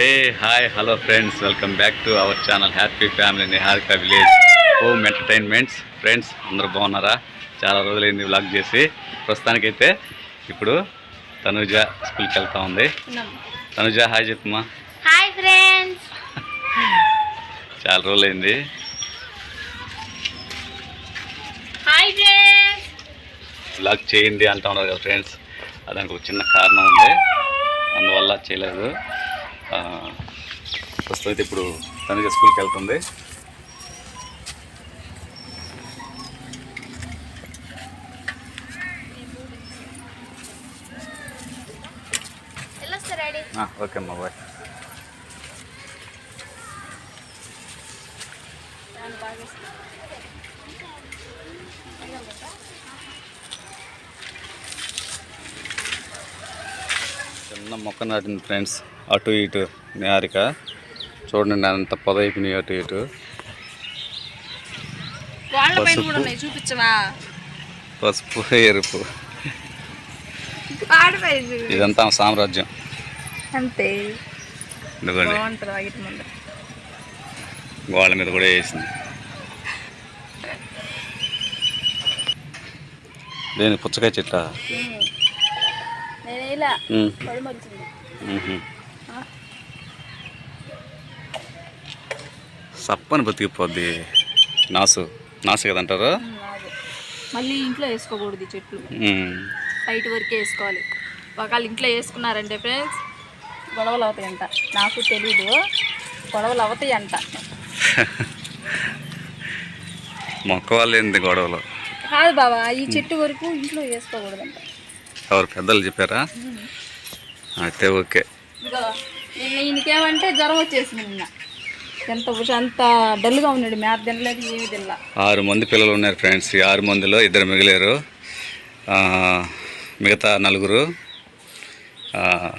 Hey hi hello friends welcome back to our channel happy family Niharika village home entertainments friends అందరూ బాగున్నారా? చాలా రోజులైంది vlog చేసి. ప్రస్తుతానికైతే ఇప్పుడు తనుజ స్కూల్కి వెళ్తా ఉంది. తనుజ హాయ్ చెప్పమ్మా. హాయ్ ఫ్రెండ్స్ చాలా రోజులైంది. హాయ్ ఫ్రెండ్స్ వ్లాగ్ చేయండి అంటా ఉన్నారు కదా ఫ్రెండ్స్ దానికి ఒక చిన్న కారణం ఉంది. అందువల్ల చేయలేదు. ప్రస్తుతం అయితే ఇప్పుడు తనుజ స్కూల్కి వెళ్తుంది. ఓకే అమ్మా బాయ్. చిన్న మొక్క నాటింది ఫ్రెండ్స్. అటు ఇటు నిహారిక చూడండి అంత పొదైపోయినాయి అటు ఇటు. పసుపు. ఎరుపు. ఇదంతా సామ్రాజ్యం. అంతే. గోళ్ళ మీద. కూడా వేసింది. దేని పుచ్చకాయ చెట్ల? సప్పని బతికిపోద్ది. నాసు నాసు కదంటారు? మళ్ళీ ఇంట్లో వేసుకోకూడదు ఈ చెట్లు. బయట వరకే వేసుకోవాలి. ఒకవేళ ఇంట్లో వేసుకున్నారంటే ఫ్రెండ్స్ గొడవలు అవుతాయంట. నాకు తెలీదు. గొడవలు అవుతాయంట. మొక్క వాళ్ళు ఏంది గొడవలు? కాదు బాబా ఈ చెట్టు వరకు ఇంట్లో వేసుకోకూడదంట. ఎవరు పెద్దలు చెప్పారా? అయితే ఓకే. ఈయనకేమంటే జ్వరం వచ్చేసింది నిన్న. ఎంత ఉష- అంత డల్గా ఉన్నాడు. మేత తినలేదు ఏమి తినలా ఆరు మంది పిల్లలు ఉన్నారు ఫ్రెండ్స్. ఈ ఆరు మందిలో ఇద్దరు మిగిలేరు. మిగతా నలుగురు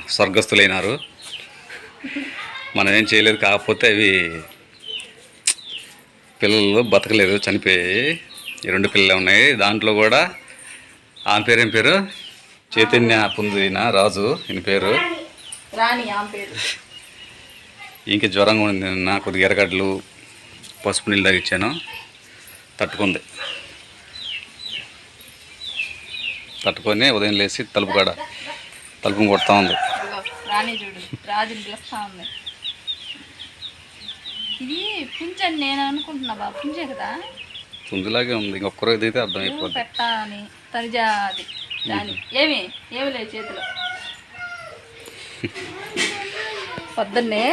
స్వర్గస్థులైనారు. మనం ఏం చేయలేదు కాకపోతే అవి పిల్లలు బతకలేదు చనిపోయాయి. ఈ రెండు పిల్లలు ఉన్నాయి. దాంట్లో కూడా ఆమె పేరు ఏం పేరు? చైతన్య పుందిన రాజు ఈయన పేరు. రాణి ఆమె పేరు. ఇంక జ్వరంగా ఉంది. నిన్న కొద్దిగా ఎర్రగడ్డలు పసుపు నీళ్ళు తాగిచ్చాను. తట్టుకుంది. తట్టుకొని ఉదయం లేచి తలుపు కాడ తలుపుని కొడతా ఉంది. ఇది పుంజని నేను అనుకుంటున్నా బాబు. పుంజే కదా? తుందిలాగే ఉంది. ఇంకొక రోజు అయితే అర్థం తరిజా అది ఏమి? ఏమి లేదు చేతిలో. పొద్దున్నే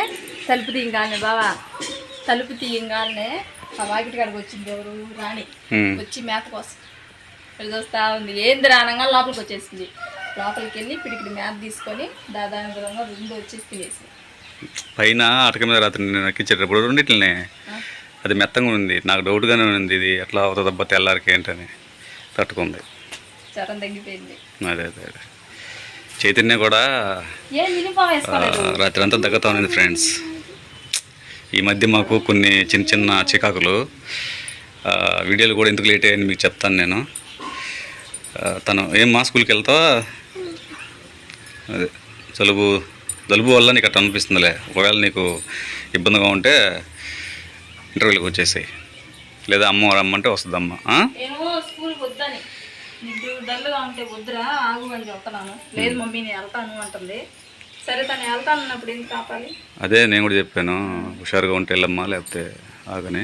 తలుపు తీయంగానే బావా. తలుపు తీయంగానే ఆ వాకిటి కాడికి వచ్చింది ఎవరు? రాణి. వచ్చి మేత కోసం ఇక్కడ చూస్తా ఉంది. ఏంది రానంగా లోపలికి వచ్చేసింది. లోపలికి వెళ్ళి పిడికిడి మేత తీసుకొని దాదాపు విధంగా రెండు వచ్చేసి తినేసి పైన అటక మీద రాత్రి నేను ఎక్కించేటప్పుడు రెండిట్లనే. అది మెత్తంగా ఉంది. నాకు డౌట్గానే ఉంది ఇది. ఎట్లా అవుతుంది అబ్బా తెల్లారికి ఏంటని తట్టుకుంది. జ్వరం తగ్గిపోయింది. అదే అదే అదే. చైతన్య కూడా రాత్రి అంతా దగ్గతా ఉంది ఫ్రెండ్స్ ఈ మధ్య మాకు కొన్ని చిన్న చిన్న చికాకులు. వీడియోలు కూడా ఎందుకు లేట్ అయ్యాయని మీకు చెప్తాను నేను. తను ఏం మా స్కూల్కి వెళ్తావా? అదే జలుబు జలుబు వల్ల నీకు అట్లా అనిపిస్తుందిలే. ఒకవేళ నీకు ఇబ్బందిగా ఉంటే ఇంటర్వ్యూలకు వచ్చేసాయి. లేదా అమ్మ రమ్మంటే వద్దని. నీకు డల్గా ఉంటే వద్దురా ఆగు అని చెప్తున్నాను. లేదు మమ్మీ నేను వెళ్తాను అంటుంది. సరే తను వెళ్తాను అన్నప్పుడు ఎందుకు కాపాలి అదే నేను కూడా చెప్పాను. హుషారుగా ఉంటే వెళ్ళమ్మా లేకపోతే ఆగని.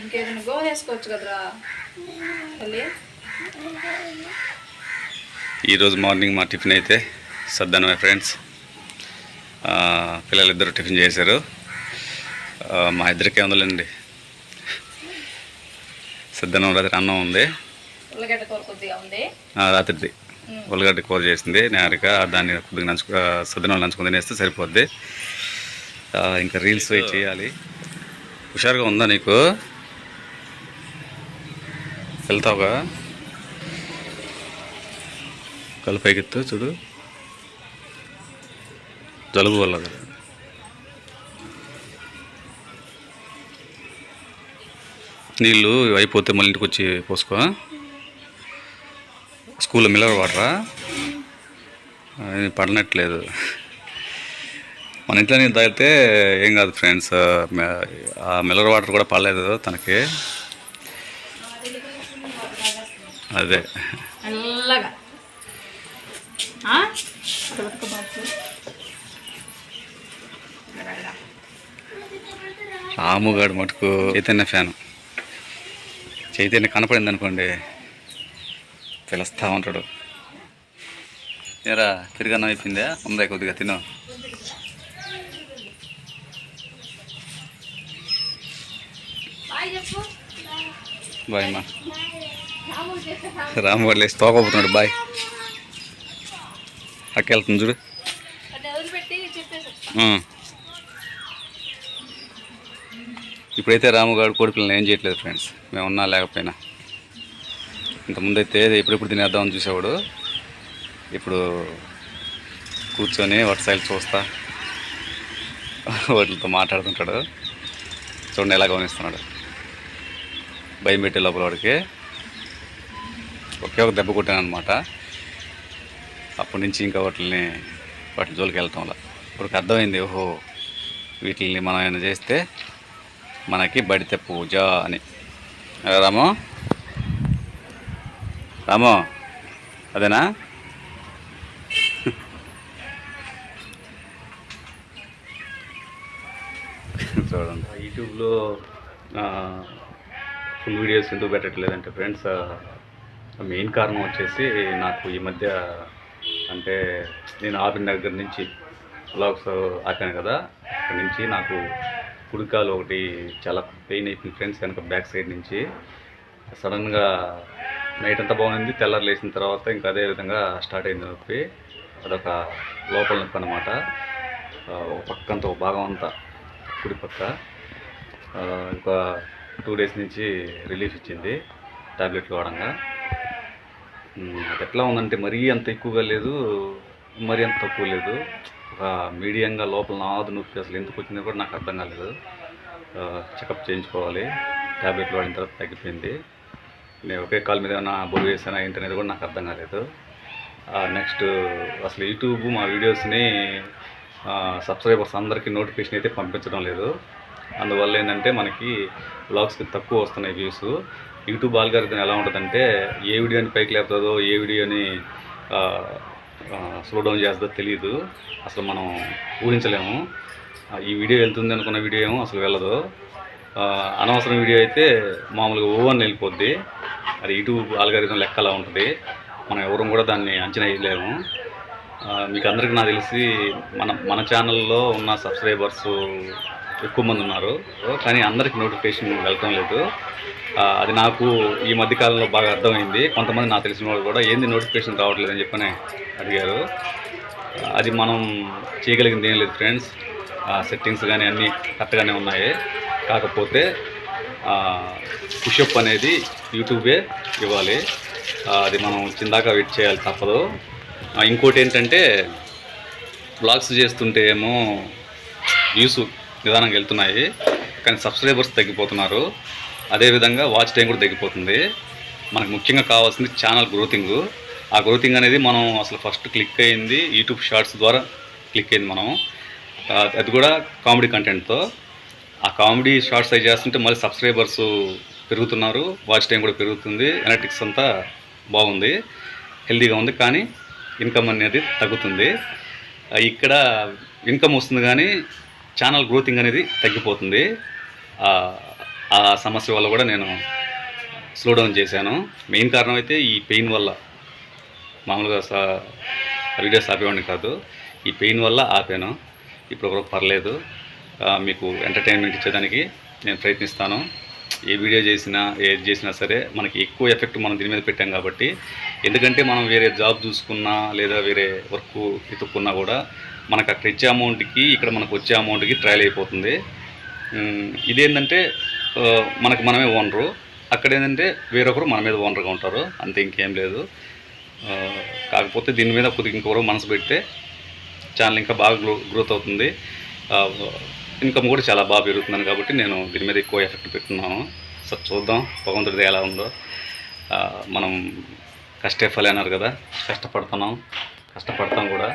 ఇంకేదైనా వేసుకోవచ్చు కదరా? ఈరోజు మార్నింగ్ మా టిఫిన్ అయితే సద్దనమే ఫ్రెండ్స్. పిల్లలిద్దరూ టిఫిన్ చేశారు. మా ఇద్దరికే ఉందండి సద్దనం రాత్రి అన్నం ఉంది. రాత్రిది. ఉల్లగడ్డ కూర చేసింది నేరిక దాన్ని కొద్దిగా నంచుకు సద్దనం నంచుకుని తినేస్తే సరిపోద్ది. ఇంకా రీల్స్ అవి చేయాలి. హుషారుగా ఉందా నీకు? వెళ్తావుగా? కళ్ళు పైకెత్తు చూడు. జలుబు వల్ల నీళ్ళు అయిపోతే మళ్ళీ ఇంటికి వచ్చి పోసుకో స్కూల్లో మిల్లర్ వాటరా? పడనట్లేదు. మన ఇంట్లో నీళ్ళు తాగితే ఏం కాదు ఫ్రెండ్స్ ఆ మిల్లర్ వాటర్ కూడా పడలేదు తనకి. అదే. రాముగాడు మటుకు చైతన్య ఫ్యాను. చైతన్య కనపడింది అనుకోండి పిలుస్తా ఉంటాడు. ఏరా తిరిగన్నం అయిపోయిందా? ఉందా కొద్దిగా తిను. బాయ్ అమ్మా. రాముగాడు లేచి తోకపోతున్నాడు బాయ్. అక్క వెళ్తుంది చూడు. ఇప్పుడైతే రాముగాడు కోడి పిల్లలు ఏం చేయట్లేదు ఫ్రెండ్స్ మేము ఉన్నా లేకపోయినా. ఇంతకుముందైతే ఎప్పుడెప్పుడు తినేద్దామని చూసేవాడు. ఇప్పుడు కూర్చొని వాటి సైడ్ చూస్తా. వాటితో మాట్లాడుతుంటాడు. చూడండి ఎలా గమనిస్తున్నాడు. భయం పెట్టే లోపల వాడికి ఒకే ఒక దెబ్బ కొట్టాను అనమాట అప్పటి నుంచి ఇంకా వాటిని వాటి జోలికి వెళ్తాం అలా ఇప్పుడు అర్థమైంది ఓహో వీటిని మనం ఏమైనా చేస్తే మనకి బడితే పూజ అని. రామో. రామో అదేనా? చూడండి. యూట్యూబ్లో ఫుల్ వీడియోస్ ఎందుకు పెట్టట్లేదంటే ఫ్రెండ్స్ మెయిన్ కారణం వచ్చేసి నాకు ఈ మధ్య అంటే నేను ఆపిన దగ్గర నుంచి బ్లాగ్స్ ఆపాను కదా అక్కడి నుంచి నాకు కుడికాలు ఒకటి చాలా పెయిన్ అయిపోయింది ఫ్రెండ్స్ కనుక బ్యాక్ సైడ్ నుంచి. సడన్గా నైట్ అంతా బాగుంది. తెల్లారు లేచిన తర్వాత ఇంకా అదే విధంగా స్టార్ట్ అయింది నొప్పి. అదొక లోపల నొప్పి అనమాట ఒక పక్కంతా ఒక భాగం అంతా కుడి పక్క. ఒక టూ డేస్ నుంచి రిలీఫ్ ఇచ్చింది టాబ్లెట్లు వాడంగా. అది ఎట్లా ఉందంటే మరీ అంత ఎక్కువగా లేదు మరీ అంత తక్కువ లేదు. ఒక మీడియంగా లోపల నాదు నొప్పి అసలు ఎందుకు వచ్చిందో కూడా నాకు అర్థం కాలేదు. చెకప్ చేయించుకోవాలి. టాబ్లెట్లు వాడిన తర్వాత తగ్గిపోయింది. నేను ఒకే కాల్ మీద ఏమైనా బొరుగు వేసానా ఏంటనేది కూడా నాకు అర్థం కాలేదు. నెక్స్ట్ అసలు యూట్యూబ్ మా వీడియోస్ని సబ్స్క్రైబర్స్ అందరికీ నోటిఫికేషన్ అయితే పంపించడం లేదు. అందువల్ల ఏంటంటే మనకి బ్లాగ్స్కి తక్కువ వస్తున్నాయి వ్యూస్. యూట్యూబ్ ఆల్గారిథం ఎలా ఉంటుందంటే ఏ వీడియోని పైకి లేపుతుందో ఏ వీడియోని స్లో డౌన్ చేస్తుందో తెలియదు అసలు మనం ఊహించలేము. ఈ వీడియో వెళ్తుంది అనుకున్న వీడియో ఏమో అసలు వెళ్ళదు. అనవసరం వీడియో అయితే మామూలుగా ఓవన్ వెళ్ళిపోద్ది అది యూట్యూబ్ ఆల్గారిథం లెక్క అలా ఉంటుంది. మనం ఎవరు కూడా దాన్ని అంచనా వేయలేము. మీకు అందరికీ నాకు తెలిసి మన మన ఛానల్లో ఉన్న సబ్స్క్రైబర్స్ ఎక్కువ మంది ఉన్నారు. కానీ అందరికి నోటిఫికేషన్ వెళ్ళటం లేదు. అది నాకు ఈ మధ్యకాలంలో బాగా అర్థమైంది. కొంతమంది నాకు తెలిసిన వాళ్ళు కూడా ఏంది నోటిఫికేషన్ రావట్లేదు అని చెప్పని అడిగారు. అది మనం చేయగలిగింది ఏం లేదు ఫ్రెండ్స్ సెట్టింగ్స్ కానీ అన్నీ కరెక్ట్గానే ఉన్నాయి. కాకపోతే పుషప్ అనేది యూట్యూబే ఇవ్వాలి. అది మనం చిందాక వెయిట్ చేయాలి తప్పదు. ఇంకోటి ఏంటంటే బ్లాగ్స్ చేస్తుంటే ఏమో వ్యూస్ నిదానంగా వెళ్తున్నాయి కానీ సబ్స్క్రైబర్స్ తగ్గిపోతున్నారు. అదేవిధంగా వాచ్ టైం కూడా తగ్గిపోతుంది. మనకు ముఖ్యంగా కావాల్సింది ఛానల్ గ్రోతింగ్ ఆ గ్రోతింగ్ అనేది మనం అసలు ఫస్ట్ క్లిక్ అయింది యూట్యూబ్ షార్ట్స్ ద్వారా క్లిక్ అయింది మనం. అది కూడా కామెడీ కంటెంట్తో ఆ కామెడీ షార్ట్స్ అవి చేస్తుంటే మళ్ళీ సబ్స్క్రైబర్స్ పెరుగుతున్నారు వాచ్ టైం కూడా పెరుగుతుంది ఎనటిక్స్ అంతా బాగుంది హెల్తీగా ఉంది కానీ ఇన్కమ్ అనేది తగ్గుతుంది. ఇక్కడ ఇన్కమ్ వస్తుంది కానీ ఛానల్ గ్రోతింగ్ అనేది తగ్గిపోతుంది. ఆ, సమస్య వల్ల కూడా నేను స్లో డౌన్ చేశాను. మెయిన్ కారణం అయితే ఈ పెయిన్ వల్ల మామూలుగా స- వీడియోస్ ఆపేవాడిని కాదు. ఈ పెయిన్ వల్ల ఆపాను. ఇప్పుడు పర్లేదు. మీకు ఎంటర్టైన్మెంట్ ఇచ్చేదానికి నేను ప్రయత్నిస్తాను. ఏ వీడియో చేసినా ఏది చేసినా సరే మనకి ఎక్కువ ఎఫెక్ట్ మనం దీని మీద పెట్టాం కాబట్టి ఎందుకంటే మనం వేరే జాబ్ చూసుకున్నా లేదా వేరే వర్క్ ఎత్తుక్కున్నా కూడా మనకు అక్కడ ఇచ్చే అమౌంట్కి ఇక్కడ మనకు వచ్చే అమౌంట్కి ట్రయల్ అయిపోతుంది. ఇదేంటంటే మనకు మనమే ఓనరు అక్కడ ఏంటంటే వేరొకరు మన మీద ఓనర్గా ఉంటారు. అంతే ఇంకేం లేదు. కాకపోతే దీని మీద కొద్దిగా ఇంకొకరు మనసు పెడితే ఛానల్ ఇంకా బాగా గ్రో గ్రోత్ అవుతుంది. ఇన్కమ్ కూడా చాలా బాగా పెరుగుతున్నాను కాబట్టి నేను దీని మీద ఎక్కువ ఎఫెక్ట్ పెట్టున్నాను సో చూద్దాం భగవంతుడిది ఎలా ఉందో. మనం కష్టే ఫలి అన్నారు కదా కష్టపడుతున్నాం కష్టపడతాం కూడా.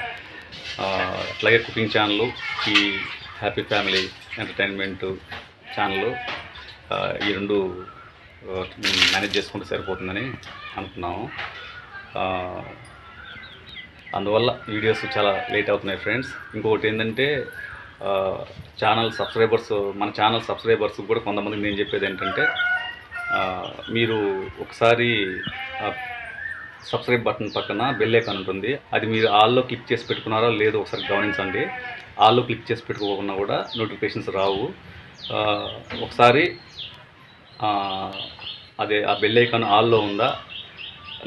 అట్లాగే కుకింగ్ ఛానల్ ఈ హ్యాపీ ఫ్యామిలీ ఎంటర్టైన్మెంట్ ఛానల్ ఈ రెండు మేనేజ్ చేసుకుంటే సరిపోతుందని అనుకున్నాము. అందువల్ల వీడియోస్ చాలా లేట్ అవుతున్నాయి ఫ్రెండ్స్. ఇంకొకటి ఏంటంటే ఛానల్ సబ్స్క్రైబర్స్ మన ఛానల్ సబ్స్క్రైబర్స్ కూడా కొంతమందికి నేను చెప్పేది ఏంటంటే మీరు ఒకసారి సబ్స్క్రైబ్ బటన్ పక్కన బెల్ ఐకాన్ ఉంటుంది. అది మీరు ఆల్లో క్లిక్ చేసి పెట్టుకున్నారా లేదో ఒకసారి గమనించండి. ఆల్లో క్లిక్ చేసి పెట్టుకోకుండా కూడా నోటిఫికేషన్స్ రావు. ఒకసారి అదే ఆ బెల్ ఐకాన్ ఆల్లో ఉందా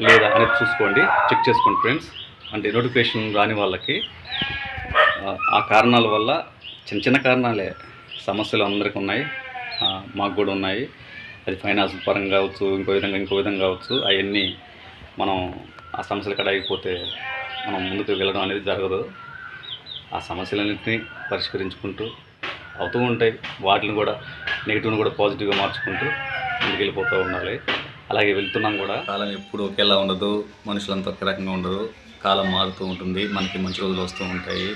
లేదా అనేది చూసుకోండి. చెక్ చేసుకోండి ఫ్రెండ్స్ అంటే నోటిఫికేషన్ రాని వాళ్ళకి ఆ కారణాల వల్ల చిన్న చిన్న కారణాలే సమస్యలు అందరికీ ఉన్నాయి. మాకు కూడా ఉన్నాయి. అది ఫైనాన్స్ పరంగా కావచ్చు ఇంకో విధంగా ఇంకో విధంగా కావచ్చు అవన్నీ మనం ఆ సమస్యలు కడ అయిపోతే మనం ముందుకు వెళ్ళడం అనేది జరగదు. ఆ సమస్యలన్నింటినీ పరిష్కరించుకుంటూ అవుతూ ఉంటాయి. వాటిని కూడా నెగిటివ్ని కూడా పాజిటివ్గా మార్చుకుంటూ ముందుకు వెళ్ళిపోతూ ఉండాలి. అలాగే వెళ్తున్నాం కూడా. కాలం ఎప్పుడు ఒకేలా ఉండదు. మనుషులంతా ఒకే రకంగా ఉండరు. కాలం మారుతూ ఉంటుంది. మనకి మంచి రోజులు వస్తూ ఉంటాయి.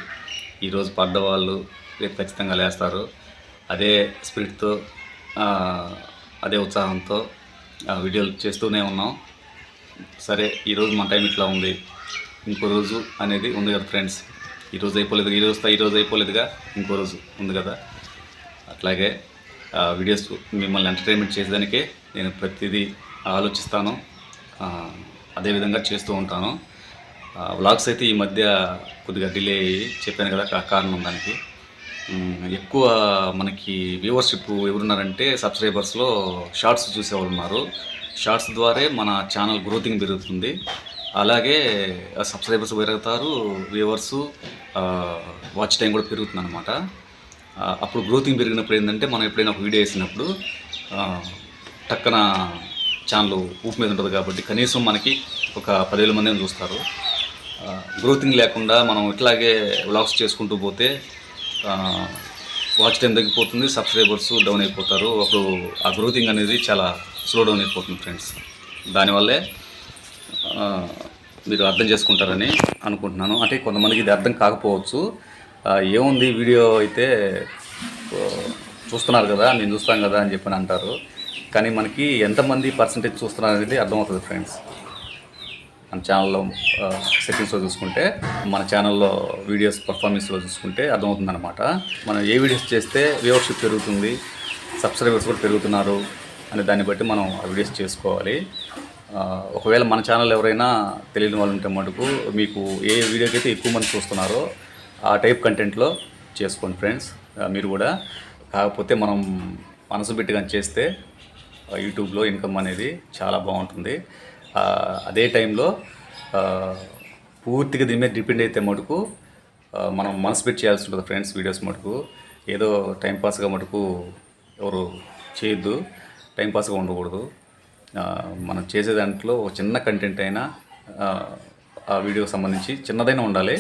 ఈరోజు పడ్డవాళ్ళు రేపు ఖచ్చితంగా లేస్తారు. అదే స్పిరిట్తో అదే ఉత్సాహంతో ఆ, వీడియోలు చేస్తూనే ఉన్నాం. సరే ఈరోజు మన టైం ఇట్లా ఉంది. ఇంకో రోజు అనేది ఉంది కదా ఫ్రెండ్స్. ఈరోజు అయిపోలేదు ఈ రోజు ఈ రోజు అయిపోలేదుగా ఇంకో రోజు ఉంది కదా. అట్లాగే ఆ, వీడియోస్ మిమ్మల్ని ఎంటర్టైన్మెంట్ చేసేదానికే నేను ప్రతిదీ ఆలోచిస్తాను. అదేవిధంగా చేస్తూ ఉంటాను. వ్లాగ్స్ అయితే ఈ మధ్య కొద్దిగా డిలే అయ్యి చెప్పాను కదా కారణం దానికి. ఎక్కువ మనకి వ్యూవర్షిప్ ఎవరున్నారంటే సబ్స్క్రైబర్స్లో షార్ట్స్ చూసేవాళ్ళు ఉన్నారు. షార్ట్స్ ద్వారే మన ఛానల్ గ్రోతింగ్ పెరుగుతుంది. అలాగే సబ్స్క్రైబర్స్ పెరుగుతారు వ్యూవర్స్ వాచ్ టైం కూడా పెరుగుతుంది అనమాట అప్పుడు గ్రోతింగ్ పెరిగినప్పుడు ఏంటంటే మనం ఎప్పుడైనా ఒక వీడియో వేసినప్పుడు టక్కన ఛానల్ ఊపు మీద ఉంటుంది కాబట్టి కనీసం మనకి ఒక పదివేల మంది చూస్తారు. గ్రోతింగ్ లేకుండా మనం ఇట్లాగే వ్లాగ్స్ చేసుకుంటూ పోతే వాచ్ టైం తగ్గిపోతుంది సబ్స్క్రైబర్స్ డౌన్ అయిపోతారు. అప్పుడు ఆ గ్రోతింగ్ అనేది చాలా స్లో డౌన్ అయిపోతుంది ఫ్రెండ్స్. దానివల్లే మీరు అర్థం చేసుకుంటారని అనుకుంటున్నాను. అంటే కొంతమందికి ఇది అర్థం కాకపోవచ్చు. ఏముంది వీడియో అయితే చూస్తున్నారు కదా నేను చూస్తాను కదా అని చెప్పని అంటారు. కానీ మనకి ఎంతమంది పర్సంటేజ్ చూస్తున్నారు అనేది అర్థమవుతుంది ఫ్రెండ్స్. మన ఛానల్లో సెట్టింగ్స్లో చూసుకుంటే మన ఛానల్లో వీడియోస్ పర్ఫార్మెన్స్లో చూసుకుంటే అర్థమవుతుందన్నమాట. మనం ఏ వీడియోస్ చేస్తే వ్యూవర్షిప్ పెరుగుతుంది సబ్స్క్రైబర్స్ కూడా పెరుగుతున్నారు అనే దాన్ని బట్టి మనం ఆ వీడియోస్ చేసుకోవాలి. ఒకవేళ మన ఛానల్ ఎవరైనా తెలియని వాళ్ళు ఉంటే మటుకు మీకు ఏ వీడియోకి అయితే ఎక్కువ మంది చూస్తున్నారో ఆ టైప్ కంటెంట్లో చేసుకోండి ఫ్రెండ్స్ మీరు కూడా. కాకపోతే మనం మనసు పెట్టి కానీ చేస్తే యూట్యూబ్లో ఇన్కమ్ అనేది చాలా బాగుంటుంది. అదే టైంలో పూర్తిగా దీని మీద డిపెండ్ అయితే మటుకు మనం మనసు పెట్టి చేయాల్సి ఉంటుంది ఫ్రెండ్స్ వీడియోస్ మటుకు. ఏదో టైంపాస్గా మటుకు ఎవరు చేయొద్దు టైంపాస్గా ఉండకూడదు. మనం చేసే దాంట్లో ఒక చిన్న కంటెంట్ అయినా ఆ, వీడియోకి సంబంధించి చిన్నదైనా ఉండాలి.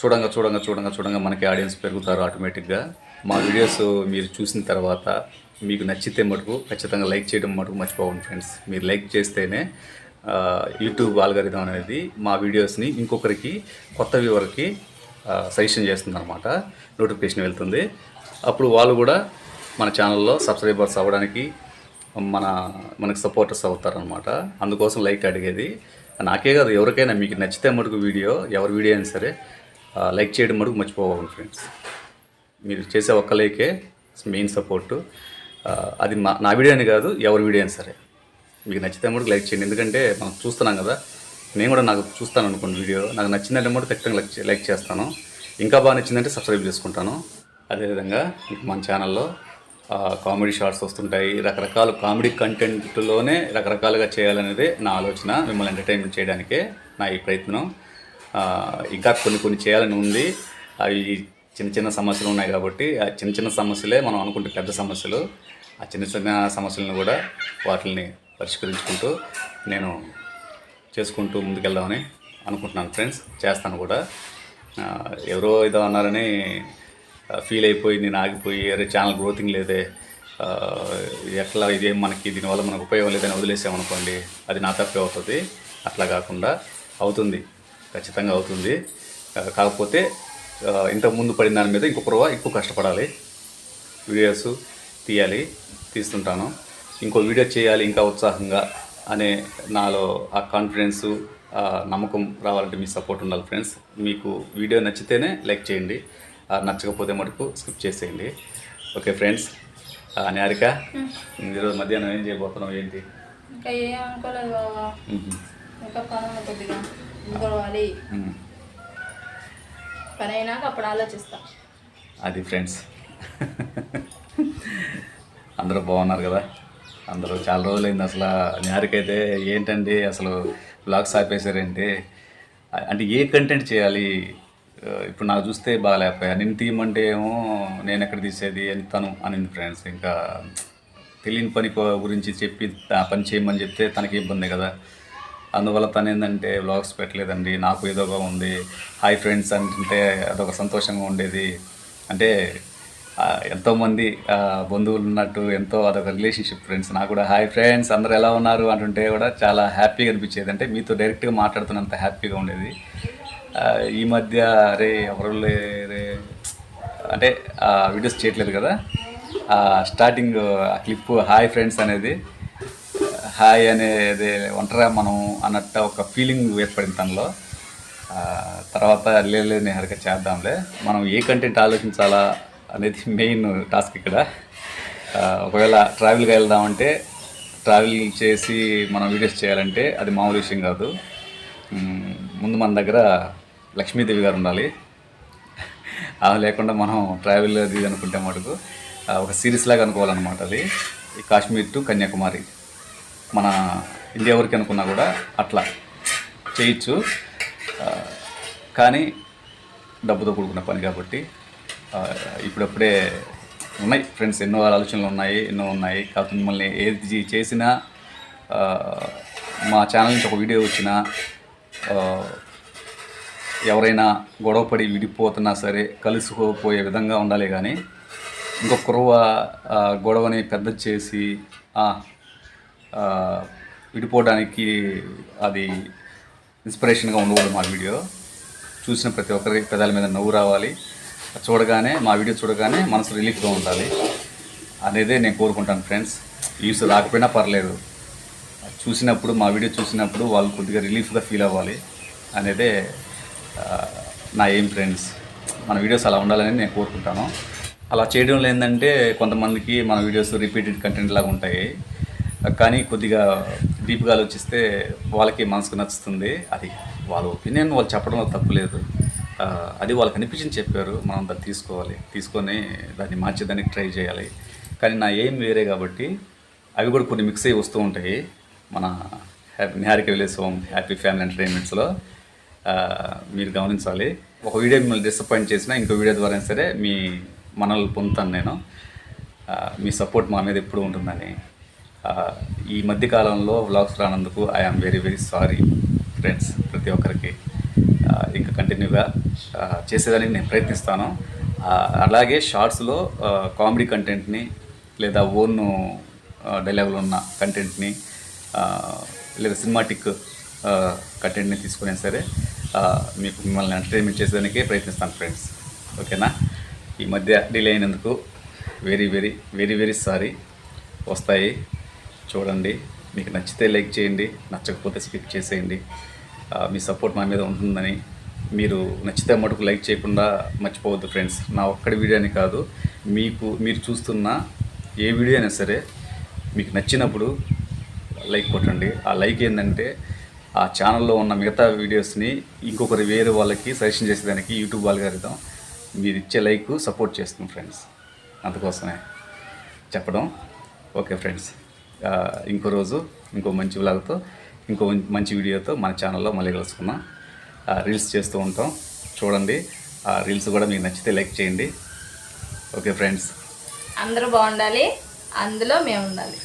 చూడంగా చూడంగా చూడంగా చూడంగా మనకి ఆడియన్స్ పెరుగుతారు ఆటోమేటిక్గా మా వీడియోస్ మీరు చూసిన తర్వాత మీకు నచ్చితే మటుకు ఖచ్చితంగా లైక్ చేయడం మటుకు మర్చిపోకండి ఫ్రెండ్స్ మీరు లైక్ చేస్తేనే యూట్యూబ్ ఆల్గరిథం అనేది మా వీడియోస్ని ఇంకొకరికి కొత్త వ్యూవర్కి సజెషన్ చేస్తుంది అనమాట నోటిఫికేషన్ వెళ్తుంది. అప్పుడు వాళ్ళు కూడా మన ఛానల్లో సబ్స్క్రైబర్స్ అవ్వడానికి మన మనకు సపోర్టర్స్ అవుతారనమాట అందుకోసం లైక్ అడిగేది. నాకే కాదు ఎవరికైనా మీకు నచ్చితే మటుకు వీడియో ఎవరి వీడియో అయినా సరే లైక్ చేయడం మటుకు మర్చిపోవాలి ఫ్రెండ్స్ మీరు చేసే ఒక్క లైకే మెయిన్ సపోర్టు. అది మా నా వీడియో అని కాదు ఎవరి వీడియో అయినా సరే. మీకు నచ్చితే కూడా లైక్ చేయండి. ఎందుకంటే మనం చూస్తున్నాం కదా నేను కూడా నాకు చూస్తాను అనుకోండి వీడియో. నాకు నచ్చిందంటే మటుకు ఖచ్చితంగా లైక్ లైక్ చేస్తాను. ఇంకా బాగా నచ్చిందంటే సబ్స్క్రైబ్ చేసుకుంటాను. అదేవిధంగా మన ఛానల్లో కామెడీ షార్ట్స్ వస్తుంటాయి. రకరకాల కామెడీ కంటెంట్లోనే రకరకాలుగా చేయాలనేది నా ఆలోచన మిమ్మల్ని ఎంటర్టైన్మెంట్ చేయడానికే నా ఈ ప్రయత్నం. ఇంకా కొన్ని కొన్ని చేయాలని ఉంది. అవి చిన్న చిన్న సమస్యలు ఉన్నాయి కాబట్టి ఆ చిన్న చిన్న సమస్యలే మనం అనుకుంటే పెద్ద సమస్యలు ఆ చిన్న చిన్న సమస్యలను కూడా వాటిని పరిష్కరించుకుంటూ నేను చేసుకుంటూ ముందుకెళ్దామని అనుకుంటున్నాను ఫ్రెండ్స్. చేస్తాను కూడా. ఎవరో ఏదో అన్నారని ఫీల్ అయిపోయి నేను ఆగిపోయి అరే ఛానల్ గ్రోతింగ్ లేదే ఎట్లా ఇదేం మనకి దీనివల్ల మనకు ఉపయోగం లేదని వదిలేసామనుకోండి అది నా తప్పే అవుతుంది. అట్లా కాకుండా అవుతుంది. ఖచ్చితంగా అవుతుంది. కాకపోతే ఇంతకు ముందు పడిన దాని మీద ఇంకొక రవ్వ ఎక్కువ కష్టపడాలి. వీడియోస్ తీయాలి తీస్తుంటాను. ఇంకో వీడియో చేయాలి ఇంకా ఉత్సాహంగా అనే నాలో ఆ కాన్ఫిడెన్సు ఆ నమ్మకం రావాలంటే మీ సపోర్ట్ ఉండాలి ఫ్రెండ్స్ మీకు వీడియో నచ్చితేనే లైక్ చేయండి. నచ్చకపోతే మటుకు స్కిప్ చేసేయండి. ఓకే ఫ్రెండ్స్ నిహారిక ఈరోజు మధ్యాహ్నం ఏం చేయబోతున్నావు? ఏంటి? ఇంకా ఏం అనుకోలేదు బాబా. ఇంకా పని కొద్దిగా. పని అయినాక అప్పుడు ఆలోచిస్తా. అది ఫ్రెండ్స్. అందరూ బాగున్నారు కదా? అందరూ చాలా రోజులైంది అసలు. నిహారికైతే ఏంటండి అసలు బ్లాగ్స్ ఆపేశారేంటి? అంటే ఏ కంటెంట్ చేయాలి? ఇప్పుడు నాకు చూస్తే బాగాలేకపోయా. నేను తీయమంటే ఏమో నేను ఎక్కడ తీసేది? అని తను అనింది ఫ్రెండ్స్. ఇంకా తెలియని పని కో- గురించి చెప్పి పని చేయమని చెప్తే తనకి ఇబ్బంది కదా. అందువల్ల తను ఏంటంటే వ్లాగ్స్ పెట్టలేదండి. నాకు ఏదోగా ఉంది. హాయ్ ఫ్రెండ్స్ అంటే అదొక సంతోషంగా ఉండేది. అంటే ఎంతోమంది బంధువులు ఉన్నట్టు ఎంతో అదొక రిలేషన్షిప్ ఫ్రెండ్స్ నాకు కూడా హాయ్ ఫ్రెండ్స్ అందరు ఎలా ఉన్నారు? అంటుంటే కూడా చాలా హ్యాపీగా అనిపించేది. అంటే మీతో డైరెక్ట్గా మాట్లాడుతున్నంత హ్యాపీగా ఉండేది. ఈ మధ్య రే ఎవరు రే అంటే వీడియోస్ చేయట్లేదు కదా. స్టార్టింగ్ ఆ క్లిప్ హాయ్ ఫ్రెండ్స్ అనేది హాయ్ అనేది ఒంటరిగా మనం అన్నట్టు ఒక ఫీలింగ్ ఏర్పడింది తనలో. తర్వాత లేదు నిహారిక చేద్దాంలే. మనం ఏ కంటెంట్ ఆలోచించాలా అనేది మెయిన్ టాస్క్ ఇక్కడ. ఒకవేళ ట్రావెల్గా వెళ్దామంటే ట్రావెల్ చేసి మనం వీడియోస్ చేయాలంటే అది మామూలు విషయం కాదు. ముందు మన దగ్గర లక్ష్మీదేవి గారు ఉండాలి. ఆమె లేకుండా మనం ట్రావెల్ అది అనుకుంటే మటుకు ఒక సిరీస్ లాగా అనుకోవాలన్నమాట అది. ఈ కాశ్మీర్ టు కన్యాకుమారి. మన ఇండియా వరకు అనుకున్నా కూడా అట్లా చేయొచ్చు. కానీ డబ్బుతో కూడుకున్న పని కాబట్టి ఇప్పుడప్పుడే ఉన్నాయి ఫ్రెండ్స్ ఎన్నో ఆలోచనలు ఉన్నాయి ఎన్నో ఉన్నాయి. కాకపోతే మిమ్మల్ని ఏది చేసినా మా ఛానల్ నుంచి ఒక వీడియో వచ్చినా ఎవరైనా గొడవపడి విడిపోతున్నా సరే కలిసిపోయే విధంగా ఉండాలి కానీ ఇంకొక గొడవని పెద్ద చేసి విడిపోవడానికి అది ఇన్స్పిరేషన్గా ఉండకూడదు మా వీడియో. చూసిన ప్రతి ఒక్కరి పెదాల మీద నవ్వు రావాలి. చూడగానే మా వీడియో చూడగానే మనసు రిలీఫ్గా ఉండాలి. అనేదే నేను కోరుకుంటాను ఫ్రెండ్స్ వ్యూస్ రాకపోయినా పర్లేదు. చూసినప్పుడు మా వీడియో చూసినప్పుడు వాళ్ళు కొద్దిగా రిలీఫ్గా ఫీల్ అవ్వాలి అనేదే నా ఏం ఫ్రెండ్స్ మన వీడియోస్ అలా ఉండాలని నేను కోరుకుంటాను. అలా చేయడంలో ఏంటంటే కొంతమందికి మన వీడియోస్ రిపీటెడ్ కంటెంట్ లాగా ఉంటాయి. కానీ కొద్దిగా డీప్గా ఆలోచిస్తే వాళ్ళకి మనసుకు నచ్చుతుంది. అది వాళ్ళ ఒపీనియన్ వాళ్ళు చెప్పడంలో తప్పులేదు అది వాళ్ళకి అనిపించింది చెప్పారు. మనం దాన్ని తీసుకోవాలి. తీసుకొని దాన్ని మార్చేదానికి ట్రై చేయాలి. కానీ నా ఏం వేరే కాబట్టి అవి కూడా కొన్ని మిక్స్ అయ్యి వస్తూ ఉంటాయి. మన happy Niharika village home happy family ఎంటర్టైన్మెంట్స్లో. మీరు గమనించాలి. ఒక వీడియో మిమ్మల్ని డిసప్పాయింట్ చేసినా ఇంకో వీడియో ద్వారా సరే మీ మనల్ని పొందుతాను నేను. మీ సపోర్ట్ మా మీద ఎప్పుడు ఉంటుందని. ఈ మధ్య కాలంలో vlogs రానందుకు I am very very sorry friends ప్రతి ఒక్కరికి. ఇంకా కంటిన్యూగా చేసేదానికి నేను ప్రయత్నిస్తాను. అలాగే షార్ట్స్లో కామెడీ కంటెంట్ని లేదా ఓన్ డైలాగులు ఉన్న కంటెంట్ని లేదా సినిమాటిక్ కంటెంట్ని తీసుకునే సరే మీకు మిమ్మల్ని ఎంటర్టైన్మెంట్ చేసేదానికే ప్రయత్నిస్తాను ఫ్రెండ్స్ ఓకేనా? ఈ మధ్య డిలే అయినందుకు very very very very sorry వస్తాయి. చూడండి. మీకు నచ్చితే లైక్ చేయండి నచ్చకపోతే స్కిప్ చేసేయండి. మీ సపోర్ట్ మా మీద ఉంటుందని. మీరు నచ్చితే మటుకు లైక్ చేయకుండా మర్చిపోవద్దు ఫ్రెండ్స్. నా ఒక్కడి వీడియో అని కాదు మీకు మీరు చూస్తున్న ఏ వీడియో అయినా సరే మీకు నచ్చినప్పుడు లైక్ కొట్టండి. ఆ లైక్ ఏంటంటే ఆ ఛానల్లో ఉన్న మిగతా వీడియోస్ని ఇంకొకరు వేరే వాళ్ళకి సజెషన్ చేసేదానికి యూట్యూబ్ అల్గారిథం మీరు ఇచ్చే లైక్ సపోర్ట్ చేస్తుంది ఫ్రెండ్స్. అందుకోసమే చెప్పడం. Okay friends. ఇంకో రోజు ఇంకో మంచి వ్లాగ్తో ఇంకో మంచి వీడియోతో మన ఛానల్లో మళ్ళీ కలుసుకుందాం. ఆ, రీల్స్ చేస్తూ ఉంటాం. చూడండి. ఆ రీల్స్ కూడా మీకు నచ్చితే లైక్ చేయండి. ఓకే ఫ్రెండ్స్ అందరూ బాగుండాలి. అందులో మేము ఉండాలి.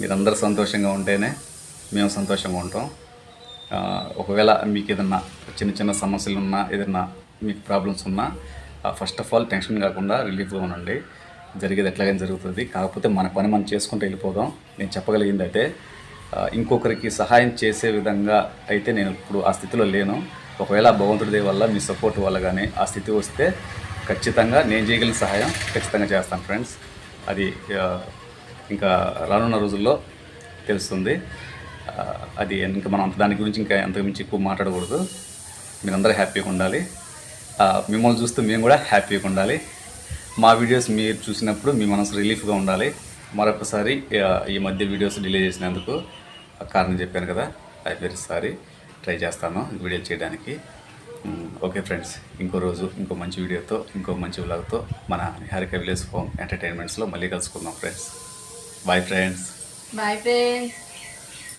మీరందరూ సంతోషంగా ఉంటేనే మేము సంతోషంగా ఉంటాం. ఒకవేళ మీకు ఏదన్నా చిన్న చిన్న సమస్యలు ఉన్నా ఏదన్నా మీకు ప్రాబ్లమ్స్ ఉన్నా ఫస్ట్ ఆఫ్ ఆల్ టెన్షన్ కాకుండా రిలీఫ్గా ఉండండి. జరిగేది ఎట్లాగైనా జరుగుతుంది. కాకపోతే మన పని మనం చేసుకుంటూ వెళ్ళిపోదాం. నేను చెప్పగలిగింది అయితే ఇంకొకరికి సహాయం చేసే విధంగా అయితే నేను ఇప్పుడు ఆ స్థితిలో లేను. ఒకవేళ భగవంతుడి వల్ల మీ సపోర్ట్ వల్ల కానీ ఆ స్థితి వస్తే ఖచ్చితంగా నేను చేయగలిగిన సహాయం ఖచ్చితంగా చేస్తాను ఫ్రెండ్స్. అది ఇంకా రానున్న రోజుల్లో తెలుస్తుంది. అది ఇంకా మనం అంత దాని గురించి ఇంకా అంతకుమించి ఎక్కువ మాట్లాడకూడదు. మీరందరూ హ్యాపీగా ఉండాలి. మిమ్మల్ని చూస్తూ మేము కూడా హ్యాపీగా ఉండాలి. మా వీడియోస్ మీరు చూసినప్పుడు మీ మనసు రిలీఫ్గా ఉండాలి. మరొకసారి ఈ మధ్య వీడియోస్ డిలే చేసినందుకు ఆ కారణం చెప్పాను కదా. అది వెరీ ట్రై చేస్తాను వీడియో చేయడానికి. ఓకే ఫ్రెండ్స్ ఇంకో రోజు ఇంకో మంచి వీడియోతో ఇంకో మంచి వ్లాగ్తో మన నిహారిక విలేజ్ హోమ్ ఎంటర్టైన్మెంట్స్లో మళ్ళీ కలుసుకుందాం friends bye friends bye friends